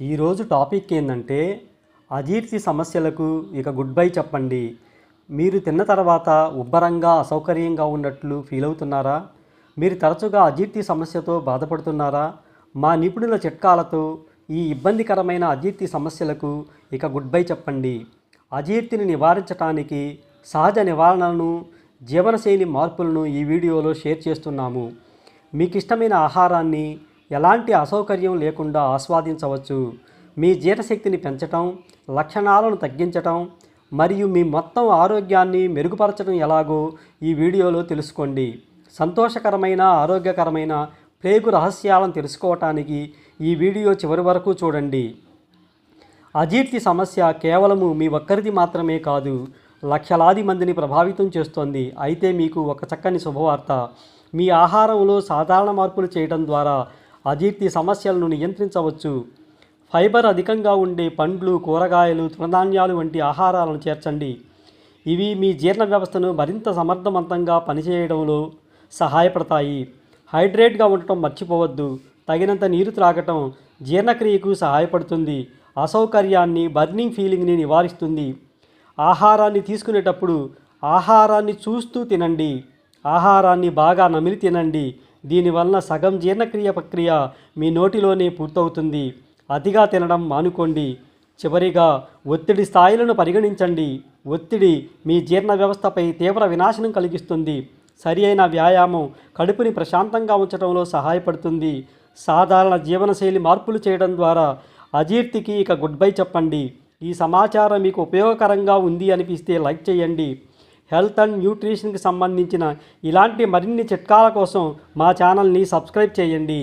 ఈరోజు టాపిక్ ఏంటంటే అజీర్తి సమస్యలకు ఇక గుడ్ బై చెప్పండి. మీరు తిన్న తర్వాత ఉబ్బరంగా అసౌకర్యంగా ఉన్నట్లు ఫీల్ అవుతున్నారా? మీరు తరచుగా అజీర్తి సమస్యతో బాధపడుతున్నారా? మా నిపుణుల చిట్కాలతో ఈ ఇబ్బందికరమైన అజీర్తి సమస్యలకు ఇక గుడ్ బై చెప్పండి. అజీర్తిని నివారించడానికి సహజ నివారణలను జీవనశైలి మార్పులను ఈ వీడియోలో షేర్ చేస్తున్నాము. మీకు ఇష్టమైన ఆహారాన్ని ఎలాంటి అసౌకర్యం లేకుండా ఆస్వాదించవచ్చు. మీ జీర్ణశక్తిని పెంచటం లక్షణాలను తగ్గించటం మరియు మీ మొత్తం ఆరోగ్యాన్ని మెరుగుపరచడం ఎలాగో ఈ వీడియోలో తెలుసుకోండి. సంతోషకరమైన ఆరోగ్యకరమైన ప్లేగు రహస్యాలను తెలుసుకోవటానికి ఈ వీడియో చివరి వరకు చూడండి. అజీర్తి సమస్య కేవలము మీ ఒక్కరిది మాత్రమే కాదు లక్షలాది మందిని ప్రభావితం చేస్తోంది. అయితే మీకు ఒక చక్కని శుభవార్త. మీ ఆహారంలో సాధారణ మార్పులు చేయడం ద్వారా అజీర్తి సమస్యలను నియంత్రించవచ్చు. ఫైబర్ అధికంగా ఉండే పండ్లు కూరగాయలు తృణధాన్యాలు వంటి ఆహారాలను చేర్చండి. ఇవి మీ జీర్ణ వ్యవస్థను మరింత సమర్థవంతంగా పనిచేయడంలో సహాయపడతాయి. హైడ్రేట్గా ఉండటం మర్చిపోవద్దు. తగినంత నీరు త్రాగటం జీర్ణక్రియకు సహాయపడుతుంది. అసౌకర్యాన్ని బర్నింగ్ ఫీలింగ్ని నివారిస్తుంది. ఆహారాన్ని తీసుకునేటప్పుడు ఆహారాన్ని చూస్తూ తినండి. ఆహారాన్ని బాగా నమిలి తినండి. దీనివలన సగం జీర్ణక్రియ ప్రక్రియ మీ నోటిలోనే పూర్తవుతుంది. అతిగా తినడం మానుకోండి. చివరిగా ఒత్తిడి స్థాయిలను పరిగణించండి. ఒత్తిడి మీ జీర్ణ వ్యవస్థపై తీవ్ర వినాశనం కలిగిస్తుంది. సరి అయిన వ్యాయామం కడుపుని ప్రశాంతంగా ఉంచడంలో సహాయపడుతుంది. సాధారణ జీవనశైలి మార్పులు చేయడం ద్వారా అజీర్తికి ఇక గుడ్ బై చెప్పండి. ఈ సమాచారం మీకు ఉపయోగకరంగా ఉంది అనిపిస్తే లైక్ చేయండి. హెల్త్ అండ్ న్యూట్రిషన్కి సంబంధించిన ఇలాంటి మరిన్ని చిట్కాల కోసం మా ఛానల్ని సబ్స్క్రైబ్ చేయండి.